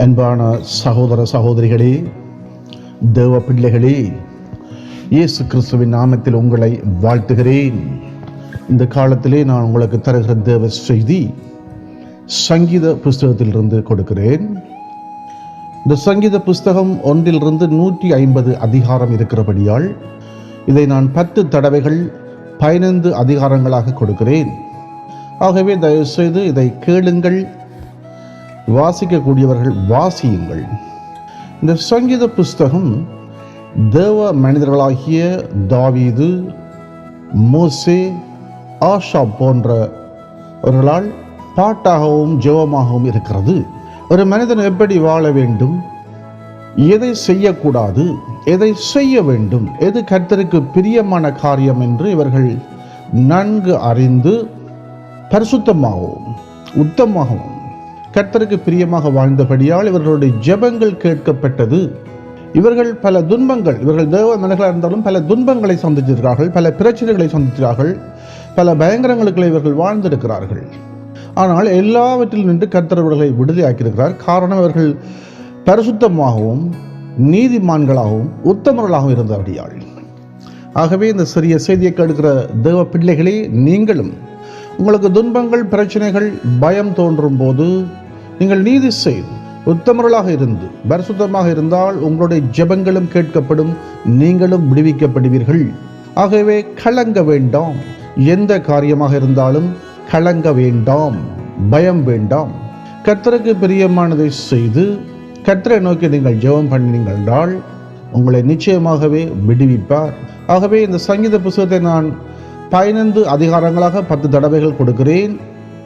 அன்பான சகோதர சகோதரிகளே தேவ பிள்ளைகளே இயேசு கிறிஸ்துவின் நாமத்தில் உங்களை வாழ்த்துகிறேன். இந்த காலத்திலே நான் உங்களுக்கு தருகிற தேவ செய்தி சங்கீத புஸ்தகத்திலிருந்து கொடுக்கிறேன். இந்த சங்கீத புஸ்தகம் ஒன்றிலிருந்து நூற்றி ஐம்பது அதிகாரம் இருக்கிறபடியால் இதை நான் பத்து தடவைகள் பதினைந்து அதிகாரங்களாக கொடுக்கிறேன். ஆகவே தயவுசெய்து இதை கேளுங்கள். வாசிக்கக்கூடியவர்கள் வாசியுங்கள். இந்த சங்கீத புஸ்தகம் தேவ மனிதர்களாகிய தாவீது மோசே ஆஷா போன்றவர்களால் பாட்டாகவும் ஜெபமாகவும் இருக்கிறது. ஒரு மனிதன் எப்படி வாழ வேண்டும்? எதை செய்யக்கூடாது? எதை செய்ய வேண்டும்? எது கர்த்தருக்கு பிரியமான காரியம் என்று இவர்கள் நன்கு அறிந்து பரிசுத்தமாகவும் உத்தமாகவும் கர்த்தருக்கு பிரியமாக வாழ்ந்தபடியால் இவர்களுடைய ஜெபங்கள் கேட்கப்பட்டது. இவர்கள் பல துன்பங்கள் இவர்கள் தேவ மனிதர்களாக இருந்தாலும் பல துன்பங்களை சந்தித்திருக்கிறார்கள் பல பிரச்சனைகளை சந்தித்திருக்கிறார்கள் பல பயங்கரங்களுக்குள்ள இவர்கள் வாழ்ந்திருக்கிறார்கள். ஆனால் எல்லாவற்றிலும் நின்று கர்த்தர் இவர்களை விடுதலையாக்கியிருக்கிறார். காரணம் இவர்கள் பரிசுத்தமாகவும் நீதிமான்களாகவும் உத்தமர்களாகவும் இருந்தபடியால். ஆகவே இந்த சிறிய செய்தியை கெடுக்கிற தேவ பிள்ளைகளே நீங்களும் உங்களுக்கு துன்பங்கள் பிரச்சனைகள் பயம் தோன்றும் போது நீங்கள் நீதி செய்து உத்தமர்களாக இருந்து பரிசுத்தமாக இருந்தால் உங்களுடைய ஜெபங்களும் கேட்கப்படும் நீங்களும் விடுவிக்கப்படுவீர்கள். ஆகவே கலங்க வேண்டாம். எந்த காரியமாக இருந்தாலும் கலங்க வேண்டாம். பயம் வேண்டாம். கர்த்தருக்கு பிரியமானதை செய்து கர்த்தரை நோக்கி நீங்கள் ஜெபம் பண்ணினீங்கள் என்றால் உங்களை நிச்சயமாகவே விடுவிப்பார். ஆகவே இந்த சங்கீத புஸ்தகத்தை நான் பதினைந்து அதிகாரங்களாக பத்து தடவைகள் கொடுக்கிறேன்.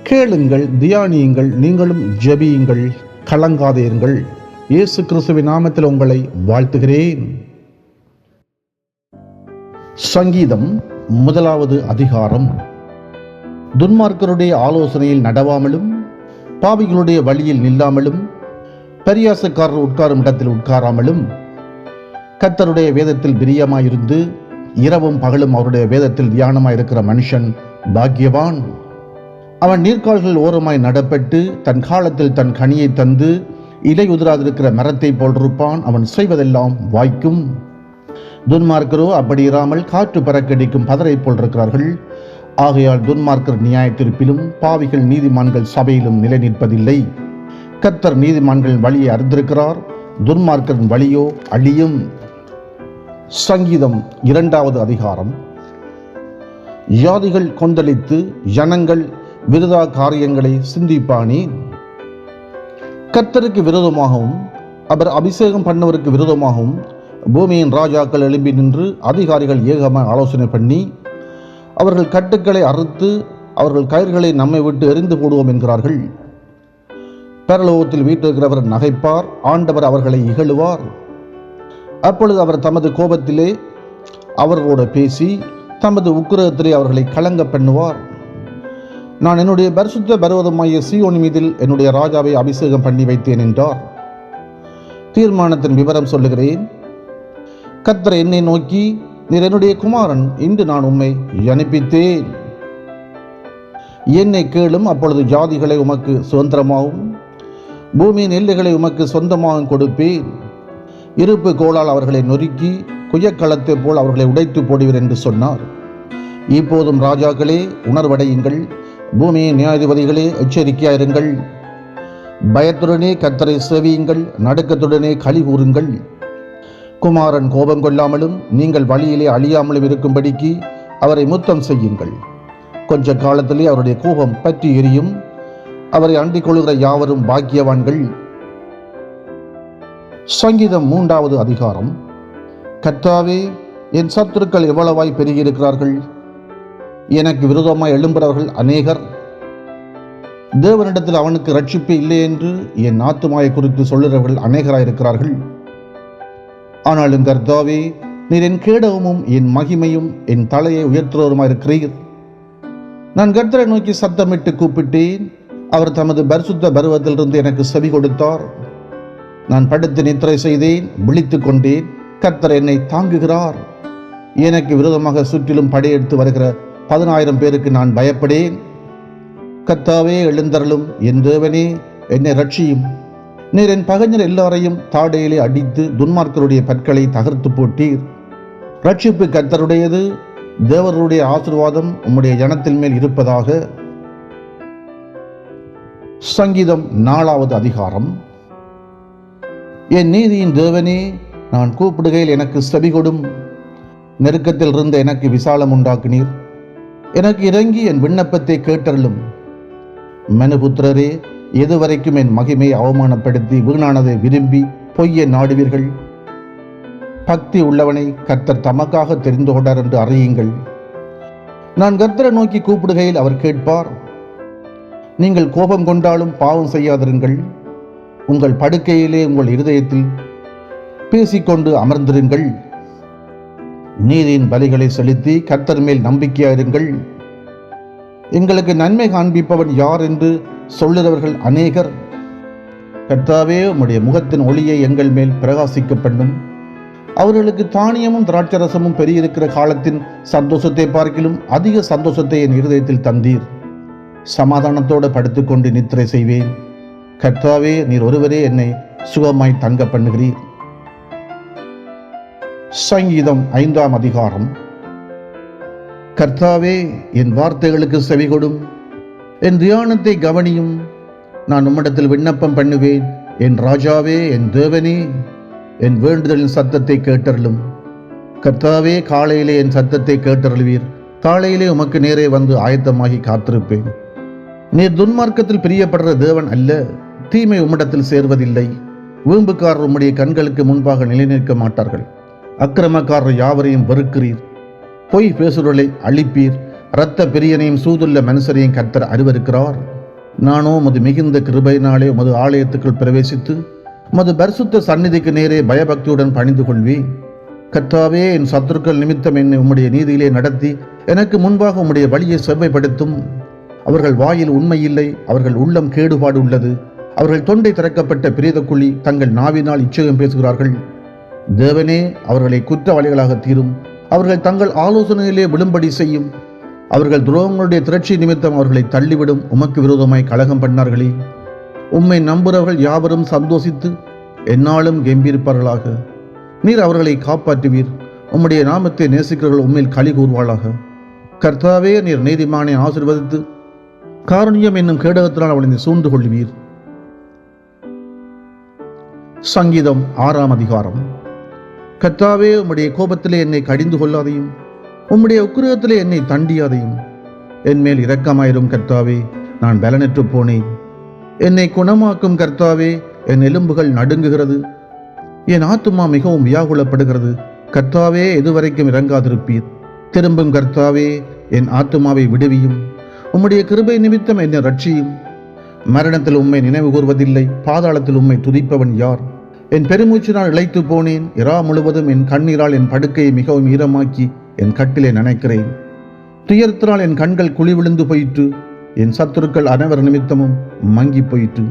கேளுங்கள் தியானியுங்கள் நீங்களும் ஜெபியுங்கள் கலங்காதீர்கள். இயேசு கிறிஸ்துவின் நாமத்தில் உங்களை வாழ்த்துகிறேன். சங்கீதம் முதலாவது அதிகாரம். துன்மார்க்கருடைய ஆலோசனையில் நடவாமலும் பாவிகளுடைய வழியில் நில்லாமலும் பரியாசக்காரர் உட்காரும் இடத்தில் உட்காராமலும் கத்தருடைய வேதத்தில் பிரியமாயிருந்து இரவும் பகலும் அவருடைய வேதத்தில் தியானமாயிருக்கிற மனுஷன் பாக்கியவான். அவன் நீர்க்கால்கள் ஓரமாய் நடப்பட்டு தன் காலத்தில் தன் கனியை தந்து இலை உதிராதிருக்கிற மரத்தை போன்றிருப்பான் அவன் செய்வதெல்லாம் வாய்க்கும். துன்மார்க்கரோ அப்படி இராமல் காற்று பறக்கடிக்கும் பதரை போல் இருக்கிறார்கள் ஆகையால் துன்மார்க்கர் நியாய தீர்ப்பிலும் பாவிகள் நீதிமான்கள் சபையிலும் நிலை நிற்பதில்லை கத்தர் நீதிமான்களின் வழியை அறிந்திருக்கிறார். துன்மார்க்கரின் வழியோ அழியும். சங்கீதம் இரண்டாவது அதிகாரம். யாதிகள் கொந்தளித்து ஜனங்கள் விருதா காரியங்களை சிந்திப்பானே. கர்த்தருக்கு விரோதமாகவும் அவர் அபிஷேகம் பண்ணவருக்கு விரோதமாகவும் பூமியின் ராஜாக்கள் எழும்பி நின்று அதிகாரிகள் ஏகமாக ஆலோசனை பண்ணி அவர்கள் கட்டுக்களை அறுத்து அவர்கள் கயிர்களை நம்மை விட்டு எரிந்து போடுவோம் என்கிறார்கள். பரலோகத்தில் வீட்டிருக்கிறவர் நகைப்பார் ஆண்டவர் அவர்களை இகழுவார். அப்பொழுது அவர் தமது கோபத்திலே அவர்களோடு பேசி தமது உக்கிரகத்திலே அவர்களை கலங்க பண்ணுவார். நான் என்னுடைய பரிசுத்த பருவதமாகிய சீயோன் மீதில் என்னுடைய ராஜாவை அபிஷேகம் பண்ணி வைத்தேன் என்றார். தீர்மானத்தின் விவரம் சொல்லுகிறேன். கத்தர் என்னை நோக்கி நீர் என்னுடைய குமாரன் இன்று நான் உம்மை அனுப்பித்தேன். என்னை கேளும் அப்பொழுது ஜாதிகளை உமக்கு சுதந்திரமாகவும் பூமியின் எல்லைகளை உமக்கு சொந்தமாகவும் கொடுப்பேன். இருப்பு கோளால் அவர்களை நொறுக்கி குயக்களத்தைப் போல் அவர்களை உடைத்து போடுவீர் என்று சொன்னார். இப்போதும் ராஜாக்களே உணர்வடையுங்கள். பூமியின் நியாயாதிபதிகளே எச்சரிக்கையாயிருங்கள். பயத்துடனே கத்தரை சேவியுங்கள் நடுக்கத்துடனே களி கூறுங்கள் குமாரன் கோபம் கொள்ளாமலும் நீங்கள் வழியிலே அழியாமலும் இருக்கும்படிக்கு அவரை முத்தம் செய்யுங்கள். கொஞ்ச காலத்திலே அவருடைய கோபம் பற்றி எரியும். அவரை அண்டிக் கொள்கிற யாவரும் பாக்கியவான்கள். சங்கீதம் மூன்றாவது அதிகாரம். கர்த்தாவே என் சத்துருக்கள் எவ்வளவாய் பெருகியிருக்கிறார்கள்? எனக்கு விரோதமாக எழும்புறவர்கள் அநேகர். தேவனிடத்தில் அவனுக்கு ரட்சிப்பு இல்லை என்று என் ஆத்துமாயை குறித்து சொல்லுகிறவர்கள் அநேகராயிருக்கிறார்கள். ஆனாலும் கர்த்தாவே நீர் என் கேடவமும் என் மகிமையும் என் தலையை உயர்த்துறவருமாயிருக்கிறீர் நான் கர்த்தரை நோக்கி சத்தமிட்டு கூப்பிட்டேன். அவர் தமது பரிசுத்த பருவத்திலிருந்து எனக்கு செவி கொடுத்தார். நான் படுத்து நித்திரை செய்தேன் விழித்து கொண்டேன். கர்த்தர் என்னை தாங்குகிறார். எனக்கு விரோதமாக சுற்றிலும் படையெடுத்து வருகிற பதினாயிரம் பேருக்கு நான் பயப்படேன். கத்தாவே எழுந்தருளும் என் தேவனே என்னை ரட்சியும் நீர் என் பகைஞர் எல்லாரையும் தாடையிலே அடித்து துன்மார்க்கருடைய பற்களை தகர்த்து போட்டீர். ரட்சிப்பு கத்தருடையது தேவருடைய ஆசிர்வாதம் உம்முடைய ஜனத்தின் மேல் இருப்பதாக. சங்கீதம் நாலாவது அதிகாரம். என் நீதியின் தேவனே நான் கூப்பிடுகையில் எனக்கு செவிகொடும். நெருக்கத்தில் இருந்த எனக்கு விசாலம் உண்டாக்கினீர். எனக்கு இறங்கி என் விண்ணப்பத்தை கேட்டருளும். மனுபுத்திரரே எதுவரைக்கும் என் மகிமையை அவமானப்படுத்தி வீணானதை விரும்பி பொய்யை நாடுவீர்கள். பக்தி உள்ளவனை கர்த்தர் தமக்காக தெரிந்து கொண்டார் என்று அறியுங்கள். நான் கர்த்தரை நோக்கி கூப்பிடுகையில் அவர் கேட்பார் நீங்கள் கோபம் கொண்டாலும் பாவம் செய்யாதிருங்கள். உங்கள் படுக்கையிலே உங்கள் இருதயத்தில் பேசிக்கொண்டு அமர்ந்திருங்கள். நீதியின் பலிகளை செலுத்தி கர்த்தர் மேல் நம்பிக்கையாயிருங்கள் எங்களுக்கு நன்மை காண்பிப்பவன் யார் என்று சொல்லுகிறவர்கள் அநேகர். கர்த்தாவே உம்முடைய முகத்தின் ஒளியை எங்கள் மேல் பிரகாசிக்க பண்ணும் அவர்களுக்கு தானியமும் திராட்சரசமும் பெரியிருக்கிற காலத்தின் சந்தோஷத்தை பார்க்கிலும் அதிக சந்தோஷத்தை என் இருதயத்தில் தந்தீர். சமாதானத்தோடு படுத்துக்கொண்டு நித்திரை செய்வேன். கர்த்தாவே நீர் ஒருவரே என்னை சுகமாய் தங்க பண்ணுகிறீர். சங்கீதம் ஐந்தாம் அதிகாரம். கர்த்தாவே என் வார்த்தைகளுக்கு செவிகொடும். என் தியானத்தை கவனியும். நான் உம்மிடத்தில் விண்ணப்பம் பண்ணுவேன். என் ராஜாவே என் தேவனே. என் வேண்டுதலின் சத்தத்தை கேட்டருளும். கர்த்தாவே காலையிலே என் சத்தத்தை கேட்டருள்வீர். காலையிலே உமக்கு நேரே வந்து ஆயத்தமாகி காத்திருப்பேன். நீர் துன்மார்க்கத்தில் பிரியப்படுற தேவன் அல்ல. தீமை உம்மிடத்தில் சேர்வதில்லை. வீம்புக்காரர் உம்முடைய கண்களுக்கு முன்பாக நிலைநிற்க மாட்டார்கள். அக்கிரமக்காரர் யாவரையும் வெறுக்கிறீர். பொய் பேசுறலை அழிப்பீர். இரத்த பிரியனையும் சூதுள்ள மனுஷரையும் கர்த்தர் அறிவருக்கிறார் நானோ உமது மிகுந்த கிருபையினாலே உமது ஆலயத்துக்குள் பிரவேசித்து உமது பரிசுத்த சந்நிதிக்கு நேரே பயபக்தியுடன் பணிந்து கொள்வேன் கர்த்தாவே என் சத்துருக்கள் நிமித்தம் என்னை உம்முடைய நீதியிலே நடத்தி எனக்கு முன்பாக உம்முடைய வழியை செவ்வைப்படுத்தும். அவர்கள் வாயில் உண்மை இல்லை அவர்கள் உள்ளம் கேடுபாடு உள்ளது. அவர்கள் தொண்டை திறக்கப்பட்ட பிரேத குழி தங்கள் நாவினால் இச்சகம் பேசுகிறார்கள். தேவனே அவர்களை குற்றவாளிகளாக தீரும். அவர்கள் தங்கள் ஆலோசனையிலே விழும்படி செய்யும். அவர்கள் துரோகங்களுடைய திரட்சி நிமித்தம் அவர்களை தள்ளிவிடும். உமக்கு விரோதமாய் கலகம் பண்ணார்களே. உம்மை நம்புறவர்கள் யாவரும் சந்தோஷித்து என்னாலும் கெம்பியிருப்பார்களாக. நீர் அவர்களை காப்பாற்றுவீர். உம்முடைய நாமத்தை நேசிக்கிறவர்கள் உண்மையில் களி கூறுவாளாக. கர்த்தாவே நீர் நீதிமானை ஆசீர்வதித்து காரணியம் என்னும் கேடகத்தினால் அவளை சூழ்ந்து கொள்வீர் சங்கீதம் ஆறாம் அதிகாரம். கர்த்தாவே உம்முடைய கோபத்திலே என்னை கடிந்து கொள்ளாதையும் உம்முடைய உக்கிரகத்திலே என்னை தண்டியாதையும். என் மேல் இரக்கமாயிரும் கர்த்தாவே நான் பலனற்று போனேன். என்னை குணமாக்கும் கர்த்தாவே என் எலும்புகள் நடுங்குகிறது. என் ஆத்துமா மிகவும் வியாகுலப்படுகிறது. கர்த்தாவே எதுவரைக்கும் இறங்காதிருப்பீர். திரும்பும் கர்த்தாவே என் ஆத்துமாவை விடுவியும். உம்முடைய கிருபை நிமித்தம் என்னை ரட்சியும் மரணத்தில் உம்மை நினைவு கூர்வதில்லை பாதாளத்தில் உம்மை துதிப்பவன் யார்? என் பெருமூச்சினால் இழைத்து போனேன். இரா முழுவதும் என் கண்ணீரால் என் படுக்கையை மிகவும் ஈரமாக்கி என் கட்டிலே நினைக்கிறேன். துயரத்தினால் என் கண்கள் குழி விழுந்து போயிற்று. என் சத்துருக்கள் அனைவர் நிமித்தமும் மங்கி போயிற்று.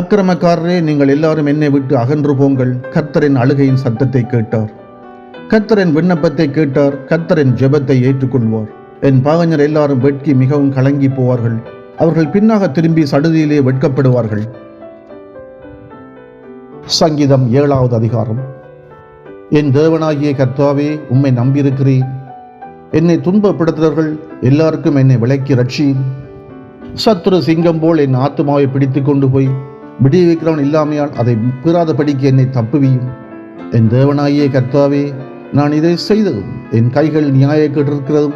அக்கிரமக்காரரே நீங்கள் எல்லாரும் என்னை விட்டு அகன்று போங்கள். கர்த்தரின் அழுகையின் சத்தத்தை கேட்டார். கர்த்தரின் விண்ணப்பத்தை கேட்டார். கர்த்தரின் ஜெபத்தை ஏற்றுக்கொள்வார். என் பாவஞர் எல்லாரும் வெட்கி மிகவும் கலங்கி போவார்கள். அவர்கள் பின்னாக திரும்பி சடுதியிலே வெட்கப்படுவார்கள். சங்கீதம் ஏழாவது அதிகாரம். என் தேவனாகிய கர்த்தாவே உம்மை நம்பியிருக்கிறேன். என்னை துன்பப்படுத்துகிறவர்கள் எல்லாருக்கும் என்னை விலக்கி ரட்சி. சத்துரு சிங்கம் போல் என் ஆத்துமாவை பிடித்து கொண்டு போய் விடுவிக்கிறவன் இல்லாமையால் அதை பெறாதபடிக்கு என்னை தப்புவியும். என் தேவனாகிய கர்த்தாவே நான் இதை செய்ததும் என் கைகள் நியாய கேட்டிருக்கிறதும்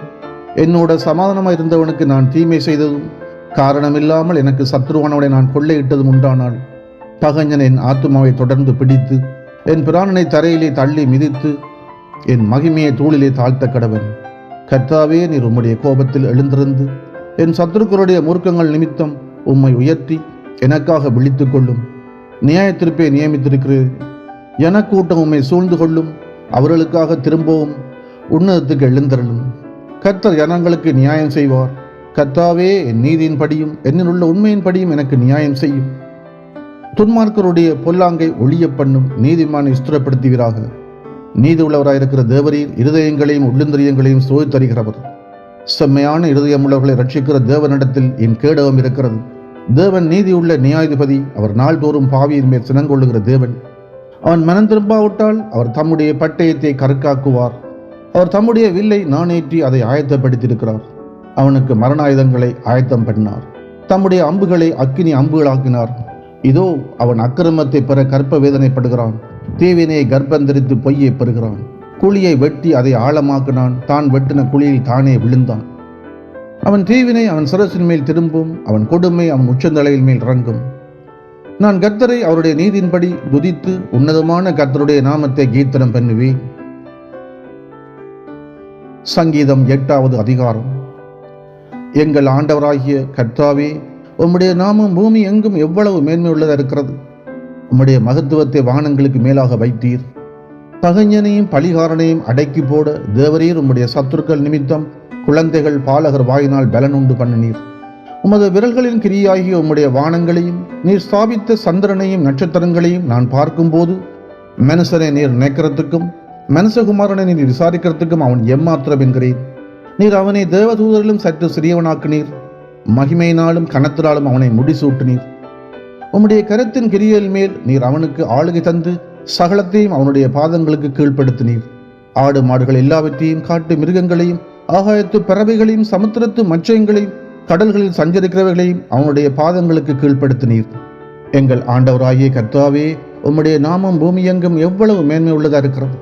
என்னோட சமாதானமாக இருந்தவனுக்கு நான் தீமை செய்ததும் காரணமில்லாமல் எனக்கு சத்ருவானவனை நான் கொள்ளையிட்டதும் உண்டானால் பகஞ்சன் என் ஆத்துமாவை தொடர்ந்து பிடித்து என் பிராணனை தரையிலே தள்ளி மிதித்து என் மகிமையை தூளிலே தாழ்த்த கடவன். கர்த்தாவே நீர் உம்முடைய கோபத்தில் எழுந்திருந்து என் சத்துருக்களுடைய மூர்க்கங்கள் நிமித்தம் உம்மை உயர்த்தி எனக்காக விழித்துக் கொள்ளும். நியாயத்திற்பே நியமித்திருக்கிறேன் எனக்கூட்டம் உம்மை சூழ்ந்து கொள்ளும். அவர்களுக்காக திரும்பவும் உன்னதத்துக்கு எழுந்தருளும். கர்த்தர் ஜனங்களுக்கு நியாயம் செய்வார். கர்த்தாவே என் நீதியின் படியும் என்னில் உள்ள உண்மையின் படியும் எனக்கு நியாயம் செய்யும். துன்மார்க்கருடைய பொல்லாங்கை ஒளிய பண்ணும் நீதிமானை ஸ்திரப்படுத்துகிறாக நீதி உள்ளவராயிருக்கிற தேவரீர் இருதயங்களையும் உள்ளுந்திரியங்களையும் சோதி தருகிறவர். செம்மையான இருதயமுள்ளவர்களை ரட்சிக்கிற தேவனிடத்தில் என் கேடகம் இருக்கிறது. தேவன் நீதியுள்ள நியாயாதிபதி அவர் நாள்தோறும் பாவியின் மேல் சினங்கொள்ளுகிற தேவன். அவன் மனம் திரும்பாவிட்டால் அவர் தம்முடைய பட்டயத்தை கருக்காக்குவார். அவர் தம்முடைய வில்லை நாணேற்றி அதை ஆயத்தப்படுத்தியிருக்கிறார். அவனுக்கு மரணாயுதங்களை ஆயத்தம் பண்ணார் தம்முடைய அம்புகளை அக்கினி அம்புகளாக்கினார். இதோ அவன் அக்கிரமத்தை பெற கற்ப வேதனைப்படுகிறான் தீவினை கர்ப்பந்தரித்து பொய்யை பெறுகிறான். குழியை வெட்டி அதை ஆழமாக்கினான். தான் வெட்டின குழியில் தானே விழுந்தான். அவன் தீவினை அவன் சிரசின் மேல் திரும்பும். அவன் கொடுமை அவன் உச்சந்தலையின் மேல் இறங்கும். நான் கர்த்தரை அவருடைய நீதியின்படி துதித்து உன்னதமான கர்த்தருடைய நாமத்தை கீர்த்தனம் பண்ணுவேன். சங்கீதம் எட்டாவது அதிகாரம். எங்கள் ஆண்டவராகிய கர்த்தாவே உம்முடைய நாமம் பூமி எங்கும் எவ்வளவு மேன்மையுள்ளதாக இருக்கிறது? உம்முடைய மகத்துவத்தை வானங்களுக்கு மேலாக வைத்தீர். பகைஞனையும் பலிகாரனையும் அடக்கி போட தேவரீர் உம்முடைய சத்துருக்கள் நிமித்தம் குழந்தைகள் பாலகர் வாயினால் பலனுண்டு பண்ணினீர். உமது விரல்களின் கிரியாகிய உம்முடைய வானங்களையும் நீர் ஸ்தாபித்த சந்திரனையும் நட்சத்திரங்களையும் நான் பார்க்கும்போது மனுஷனை நீர் நினைக்கிறதுக்கும் மனுஷகுமாரனை நீர் விசாரிக்கிறதுக்கும் அவன் எம்மாத்திரம் என்கிறேன். நீர் அவனை தேவதூதரிலும் சற்று சிறியவனாக்கினீர். மகிமையினாலும் கனத்தினாலும் அவனை முடிசூட்டினீர். உம்முடைய கருத்தின் கிரியல் மேல் நீர் அவனுக்கு ஆளுகை தந்து சகலத்தையும் அவனுடைய பாதங்களுக்கு கீழ்ப்படுத்தினீர். ஆடு மாடுகள் எல்லாவற்றையும் காட்டு மிருகங்களையும் ஆகாயத்து பறவைகளையும் சமுத்திரத்து மச்சயங்களையும் கடல்களில் சஞ்சரிக்கிறவர்களையும் அவனுடைய பாதங்களுக்கு கீழ்ப்படுத்தினீர். எங்கள் ஆண்டவராகிய கர்த்தாவே உம்முடைய நாமம் பூமியெங்கும் எவ்வளவு மேன்மை உள்ளதா இருக்கிறது?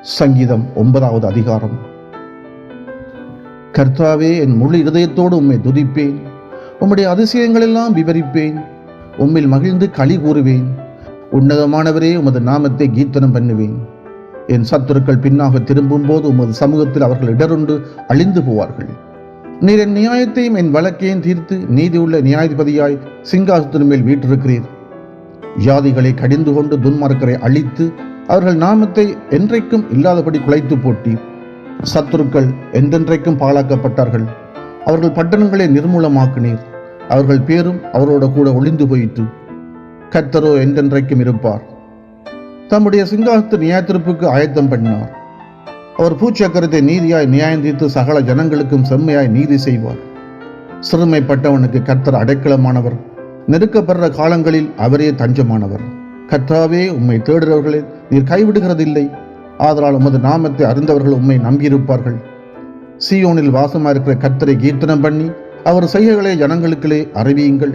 சங்கீதம் ஒன்பதாவது அதிகாரம். கர்த்தாவே என் முழு இருதயத்தோடு உம்மை துதிப்பேன். உம்முடைய அதிசயங்களெல்லாம் விவரிப்பேன். உம்மில் மகிழ்ந்து களி கூறுவேன். உன்னதமானவரே உமது நாமத்தை கீர்த்தனம் பண்ணுவேன். என் சத்துருக்கள் பின்னாக திரும்பும் போது உமது சமூகத்தில் அவர்கள் இடருண்டு அழிந்து போவார்கள். நீர் என் நியாயத்தையும் என் வழக்கையும் தீர்த்து நீதியுள்ள நியாயாதிபதியாய் சிங்காசத்தின் மேல் வீற்றிருக்கிறீர். ஜாதிகளை கடிந்து கொண்டு துன்மார்க்கரை அழித்து அவர்கள் நாமத்தை என்றைக்கும் இல்லாதபடி குலைத்து போட்டீர். சத்துருக்கள் என்றென்றைக்கும் பாழாக்கப்பட்டார்கள். அவர்கள் பட்டணங்களை நிர்மூலமாக்கினீர். அவர்கள் பேரும் அவரோட கூட ஒளிந்து போயிற்று. கர்த்தரோ என்றென்றைக்கும் இருப்பார். தம்முடைய சிங்காசத்து நியாயத்திருப்புக்கு ஆயத்தம் பண்ணினார். அவர் பூச்சக்கரத்தை நீதியாய் நியாயம் தீர்த்து சகல ஜனங்களுக்கும் செம்மையாய் நீதி செய்வார். சிறுமைப்பட்டவனுக்கு கர்த்தர் அடைக்கலமானவர். நெருக்கப்படுற காலங்களில் அவரே தஞ்சமானவர். கர்த்தாவே உம்மை தேடுறவர்களை நீர் கைவிடுகிறதில்லை. ஆதலால் உமது நாமத்தை அறிந்தவர்கள் உம்மை நம்பியிருப்பார்கள். சீயோனில் வாசமாயிருக்கிற கர்த்தரை கீர்த்தனம் பண்ணி அவர் செய்கைகளை ஜனங்களுக்களே அறிவியுங்கள்.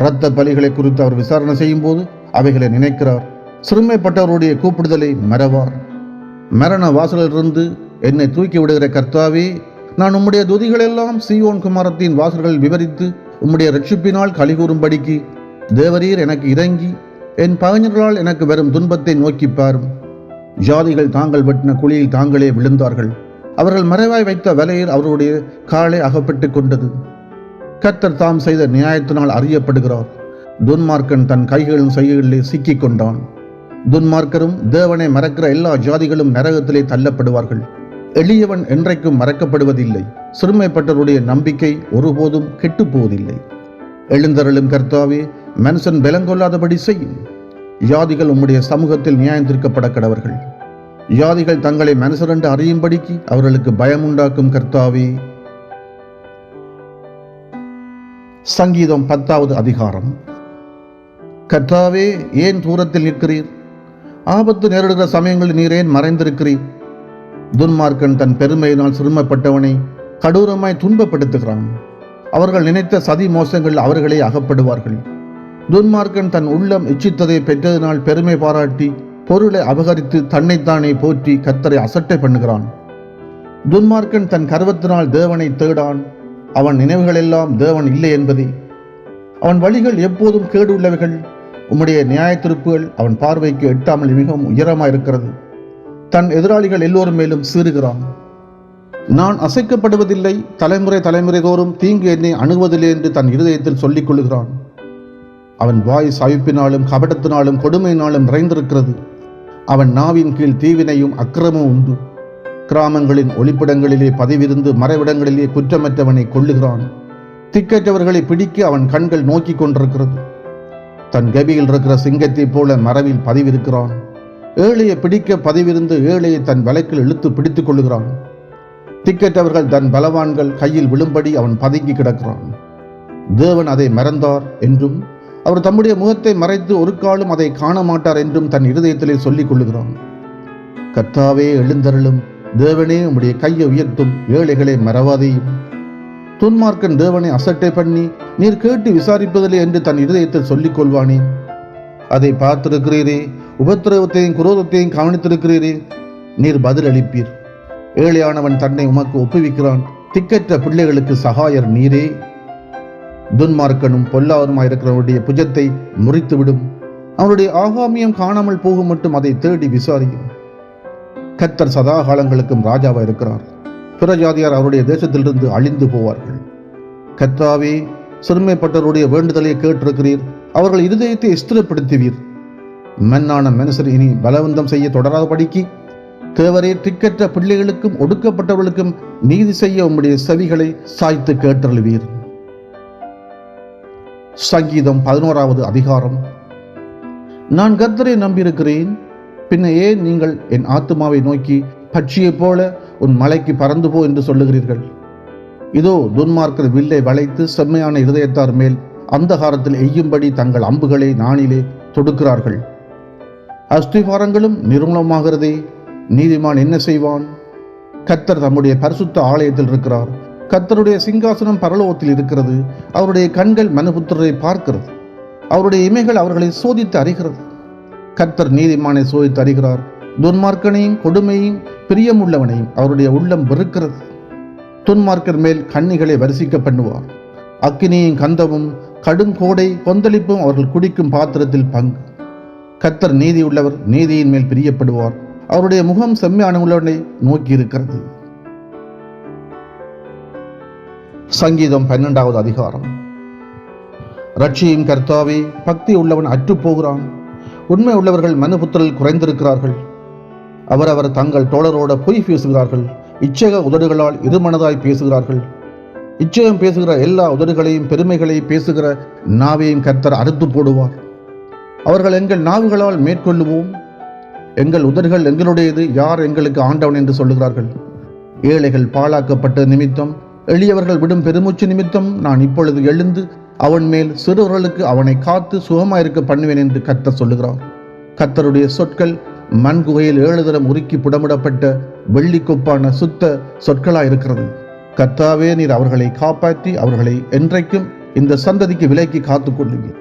இரத்த பலிகளை குறித்து அவர் விசாரணை செய்யும் போது அவைகளை நினைக்கிறார். சிறுமைப்பட்டவருடைய கூப்பிடுதலை மறவார். மரண வாசலிலிருந்து என்னை தூக்கி விடுகிற கர்த்தாவே நான் உம்முடைய துதிகளெல்லாம் சீயோன் குமாரத்தின் வாசல்கள் விவரித்து உம்முடைய ரட்சிப்பினால் கலிகூறும்படிக்கு தேவரீர் எனக்கு இறங்கி என் பகைஞர்களால் எனக்கு வரும் துன்பத்தை நோக்கி பாரும். ஜாதிகள் தாங்கள் வெட்டின குழியில் தாங்களே விழுந்தார்கள். அவர்கள் மறைவாய் வைத்த வலையில் அவருடைய காலை அகப்பட்டு கொண்டது. கர்த்தர் தாம் செய்த நியாயத்தினால் அறியப்படுகிறார். துன்மார்க்கன் தன் கைகளும் செய்கைகளிலே சிக்கிக் கொண்டான். துன்மார்க்கரும் தேவனை மறக்கிற எல்லா ஜாதிகளும் நரகத்திலே தள்ளப்படுவார்கள். எளியவன் என்றைக்கும் மறக்கப்படுவதில்லை. சிறுமைப்பட்டவருடைய நம்பிக்கை ஒருபோதும் கெட்டுப் போவதில்லை எழுந்தருளும் கர்த்தாவே மனுஷன் பலங்கொள்ளாதபடி செய்யும் ஜாதிகள் உம்முடைய சமூகத்தில் நியாயம் தீர்க்கப்பட கடவர்கள். யாதிகள் தங்களை மனசுரண்டு அறியும்படிக்கு அவர்களுக்கு பயம் உண்டாக்கும் கர்த்தாவே. சங்கீதம் பத்தாவது அதிகாரம். கர்த்தாவே ஏன் தூரத்தில் நிற்கிறீர்? ஆபத்து நேரிடுகிற சமயங்களில் நீர் ஏன் மறைந்திருக்கிறீர்? துன்மார்க்கன் தன் பெருமையினால் சிறுமப்பட்டவனை கடூரமாய் துன்பப்படுத்துகிறான். அவர்கள் நினைத்த சதி மோசங்கள் அவர்களே அகப்படுவார்கள். துன்மார்க்கன் தன் உள்ளம் இச்சித்ததை பெற்றதினால் பெருமை பாராட்டி பொருளை அபகரித்து தன்னைத்தானே போற்றி கத்தரை அசட்டை பண்ணுகிறான். துன்மார்க்கன் தன் கர்வத்தினால் தேவனை தேடான். அவன் நினைவுகளெல்லாம் தேவன் இல்லை என்பதே. அவன் வழிகள் எப்போதும் கேடு உள்ளவைகள் உம்முடைய நியாய திருப்புகள் அவன் பார்வைக்கு எட்டாமல் மிகவும் உயரமாக இருக்கிறது தன் எதிராளிகள் எல்லோரும் மேலும் சீறுகிறான். நான் அசைக்கப்படுவதில்லை தலைமுறை தலைமுறை தோறும் தீங்கு என்னை அணுகுவதில்லை என்று தன் இருதயத்தில் சொல்லிக் கொள்கிறான் அவன் வாய் சாய்ப்பினாலும் கபடத்தினாலும் கொடுமையினாலும் நிறைந்திருக்கிறது. அவன் நாவின் கீழ் தீவினையும் அக்கிரமும் உண்டு. கிராமங்களின் ஒளிப்பிடங்களிலே பதிவிருந்து மறைவிடங்களிலே குற்றமற்றவனை கொள்ளுகிறான் திக்கற்றவர்களை பிடிக்க அவன் கண்கள் நோக்கி கொண்டிருக்கிறது. தன் கபியில் இருக்கிற சிங்கத்தைப் போல மரவில் பதிவிருக்கிறான் ஏழையை பிடிக்க பதிவிருந்து ஏழையை தன் வலைக்கில் இழுத்து பிடித்துக் கொள்ளுகிறான். திக்கற்றவர்கள் தன் பலவான்கள் கையில் விழும்படி அவன் பதுங்கி கிடக்கிறான். தேவன் அதை மறந்தார் என்றும் அவர் தம்முடைய முகத்தை மறைத்து ஒரு காலும் அதை காண மாட்டார் என்றும் தன் இருதயத்திலே சொல்லிக் கொள்ளுகிறான். கர்த்தாவே எழுந்தருளும். தேவனே உம்முடைய கையை உயர்த்தும். ஏழைகளை மறவாதையும் துன்மார்க்கன் தேவனை அசட்டை பண்ணி நீர் கேட்டு விசாரிப்பதில்லை என்று தன் இருதயத்தில் சொல்லிக் கொள்வானே. அதை பார்த்திருக்கிறீரே. உபத்திரவத்தையும் குரோதத்தையும் கவனித்திருக்கிறீரே. நீர் பதில் அளிப்பீர் ஏழையானவன் தன்னை உமக்கு ஒப்புவிக்கிறான். திக்கற்ற பிள்ளைகளுக்கு சகாயர் நீரே. துன்மார்க்கனும் பொல்லாருமாயிருக்கிறவனுடைய புஜத்தை முறித்துவிடும். அவனுடைய ஆகாமியம் காணாமல் போகும் மட்டும் அதை தேடி விசாரியும். கத்தர் சதா காலங்களுக்கும் ராஜாவா இருக்கிறார். பிற ஜாதியார் அவருடைய தேசத்திலிருந்து அழிந்து போவார்கள். கத்தாவே சிறுமைப்பட்டவருடைய வேண்டுதலை கேட்டிருக்கிறீர். அவர்கள் இருதயத்தை ஸ்திரப்படுத்துவீர். மென்னான மனுஷர் இனி பலவந்தம் செய்ய தொடராதபடிக்கு தேவரே திக்கற்ற பிள்ளைகளுக்கும் ஒடுக்கப்பட்டவர்களுக்கும் நீதி செய்ய உம்முடைய செவிகளை சாய்த்து கேட்டருள்வீர். சங்கீதம் பதினோராவது அதிகாரம். நான் கர்த்தரை நம்பியிருக்கிறேன். பின்ன ஏன் நீங்கள் என் ஆத்துமாவை நோக்கி பட்சியைப் போல உன் மலைக்கு பறந்து போ என்று சொல்லுகிறீர்கள். இதோ துன்மார்க்கர் வில்லை வளைத்து செம்மையான இருதயத்தார் மேல் அந்தகாரத்தில் எய்யும்படி தங்கள் அம்புகளை நாணிலே தொடுக்கிறார்கள். அஸ்திபாரங்களும் நிர்மூலமாகிறதே. நீதிமான் என்ன செய்வான்? கத்தர் தம்முடைய பரிசுத்த ஆலயத்தில் இருக்கிறார். கத்தருடைய சிங்காசனம் பரலோகத்தில் இருக்கிறது. அவருடைய கண்கள் மனுபுத்திரரை பார்க்கிறது. அவருடைய இமைகள் அவர்களை சோதித்து அறிகிறது. கத்தர் நீதிமானை சோதித்து அறிகிறார். துன்மார்க்கனையும் கொடுமையும் பிரியமுள்ளவனையும் அவருடைய உள்ளம் வெறுக்கிறது. துன்மார்க்கர் மேல் கண்ணிகளை வரிசிக்க பண்ணுவார். அக்கினியும் கந்தமும் கடும் கோடை கொந்தளிப்பும் அவர்கள் குடிக்கும் பாத்திரத்தில் பங்கு. கத்தர் நீதி உள்ளவர் நீதியின் மேல் பிரியப்படுவார். அவருடைய முகம் செம்மையான உள்ளவனை நோக்கி இருக்கிறது. சங்கீதம் பன்னெண்டாவது அதிகாரம். ரட்சியும் கர்த்தாவே பக்தி உள்ளவன் அற்றுப் போகிறான். உண்மை உள்ளவர்கள் மனுபுத்திரல் குறைந்திருக்கிறார்கள். அவரவர் தங்கள் தோழரோட பொய் பேசுகிறார்கள். இச்சக உதடுகளால் இருமனதாய் பேசுகிறார்கள். இச்சகம் பேசுகிற எல்லா உதடுகளையும் பெருமைகளை பேசுகிற நாவையும் கர்த்தர் அறுத்து போடுவார். அவர்கள் எங்கள் நாவுகளால் மேற்கொள்ளுவோம். எங்கள் உதடுகள் எங்களுடையது யார் எங்களுக்கு ஆண்டவன் என்று சொல்லுகிறார்கள். ஏழைகள் பாழாக்கப்பட்ட நிமித்தம் எளியவர்கள் விடும் பெருமூச்சு நிமித்தம் நான் இப்பொழுது எழுந்து அவன் மேல் சிறுவர்களுக்கு அவனை காத்து சுகமாயிருக்க பண்ணுவேன் என்று கத்த சொல்லுகிறார். கத்தருடைய சொற்கள் மண் குகையில் ஏழு தரம் உருக்கி புடமிடப்பட்ட வெள்ளி கொப்பான சுத்த சொற்களாயிருக்கிறது. கத்தாவே நீர் அவர்களை காப்பாற்றி அவர்களை என்றைக்கும் இந்த சந்ததிக்கு விலைக்கு காத்து கொள்ளுங்கள்.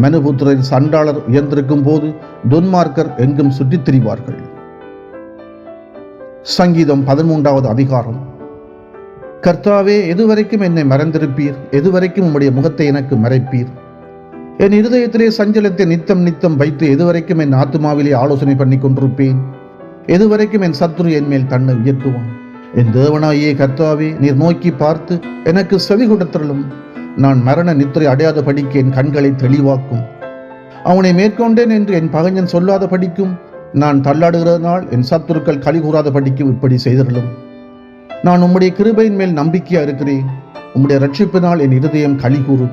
மனுபுத்திரின் சண்டாளர் உயர்ந்திருக்கும் போது துன்மார்க்கர் எங்கும் சுற்றித் திரிவார்கள். சங்கீதம் பதிமூன்றாவது அதிகாரம். கர்த்தாவே எதுவரைக்கும் என்னை மறந்திருப்பீர்? எதுவரைக்கும் உம்முடைய முகத்தை எனக்கு மறைப்பீர்? என் இருதயத்திலே சஞ்சலத்தை நித்தம் நித்தம் வைத்து எதுவரைக்கும் என் ஆத்மாவிலே ஆலோசனை பண்ணி கொண்டிருப்பேன். எதுவரைக்கும் என் சத்ரு என் மேல் தன்னை உயர்த்துவான். என் தேவனாயே கர்த்தாவே நீர் நோக்கி பார்த்து எனக்கு செவி கொடுத்தலும் நான் மரண நித்திரை அடையாத படிக்க என் கண்களை தெளிவாக்கும். அவனை மேற்கொண்டேன் என்று என் பகைஞன் சொல்லாத படிக்கும் நான் தள்ளாடுகிறதனால் என் சத்துருக்கள் களி கூறாத படிக்கும் இப்படி செய்தருளும். நான் உம்முடைய கிருபையின் மேல் நம்பிக்கையா இருக்கிறேன். உம்முடைய ரட்சிப்பினால் என் இருதயம் களி கூறும்.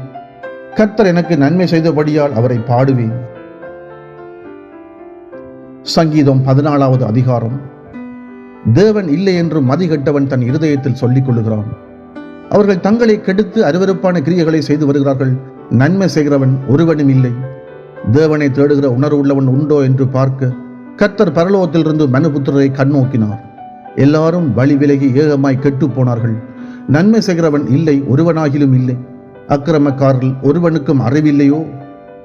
கர்த்தர் எனக்கு நன்மை செய்தபடியால் அவரை பாடுவேன். சங்கீதம் பதினாலாவது அதிகாரம். தேவன் இல்லை என்று மதிகட்டவன் தன் இருதயத்தில் சொல்லிக் கொள்ளுகிறான். அவர்கள் தங்களை கெடுத்து அருவருப்பான கிரியைகளை செய்து வருகிறார்கள். நன்மை செய்கிறவன் ஒருவனும் இல்லை. தேவனை தேடுகிற உணர்வு உள்ளவன் உண்டோ என்று பார்க்க கர்த்தர் பரலோகத்திலிருந்து மனுபுத்திரரை கண்ணோக்கினார். எல்லாரும் வழி விலகி ஏகமாய் கெட்டுப் போனார்கள் நன்மை செய்கிறவன் இல்லை ஒருவனாகிலும் இல்லை. அக்கிரமக்காரர்கள் ஒருவனுக்கும் அறிவில்லையோ?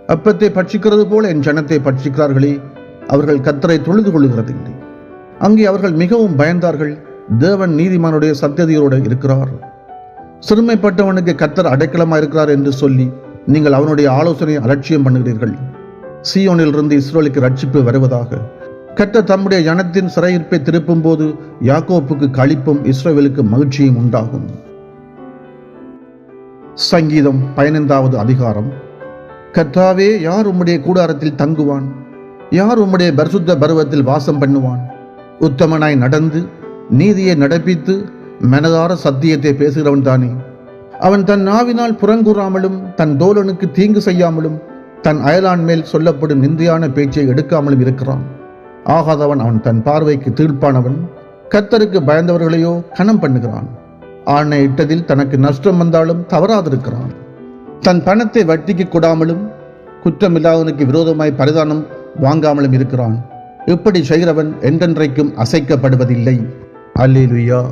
அப்பத்தை பட்சிக்கிறது போல என் ஜனத்தை பட்சிக்கிறார்களே அவர்கள் கத்தரை தொழுது கொள்ளுகிறதில்லை. அங்கே அவர்கள் மிகவும் பயந்தார்கள் தேவன் நீதிமானுடைய சத்தியதையோடு இருக்கிறார். சிறுமைப்பட்டவனுக்கு கத்தர் அடைக்கலமா இருக்கிறார் என்று சொல்லி நீங்கள் அவனுடைய ஆலோசனையை அலட்சியம் பண்ணுகிறீர்கள். சீயோனில் இருந்து இஸ்ரோலுக்கு ரட்சிப்பு வருவதாக கட்ட தம்முடைய ஜனத்தின் சிறையிருப்பை திருப்பும் போது யாக்கோப்புக்கு களிப்பும் இஸ்ரவேலுக்கு மகிழ்ச்சியும் உண்டாகும். சங்கீதம் பதினைந்தாவது அதிகாரம். கர்த்தாவே யார் உம்முடைய கூடாரத்தில் தங்குவான்? யார் உம்முடைய பரிசுத்த பருவத்தில் வாசம் பண்ணுவான்? உத்தமனாய் நடந்து நீதியை நடப்பித்து மனதார சத்தியத்தை பேசுகிறவன் தானே. அவன் தன் நாவினால் புறங்கூறாமலும் தன் தோழனுக்கு தீங்கு செய்யாமலும் தன் அயலான் மேல் சொல்லப்படும் நிந்தையான பேச்சை எடுக்காமலும் இருக்கிறான். ஆகாதவன் அவன் தன் பார்வைக்கு தீர்ப்பானவன். கத்தருக்கு பயந்தவர்களையோ கணம் பண்ணுகிறான். ஆணை இட்டதில் தனக்கு நஷ்டம் வந்தாலும் தவறாதிருக்கிறான். தன் பணத்தை வட்டிக்கு கூடாமலும் குற்றமில்லாதவனுக்கு விரோதமாய் பரிதானம் வாங்காமலும் இருக்கிறான். இப்படி செய்கிறவன் என்றென்றைக்கும் அசைக்கப்படுவதில்லை. அல்லேலுயா.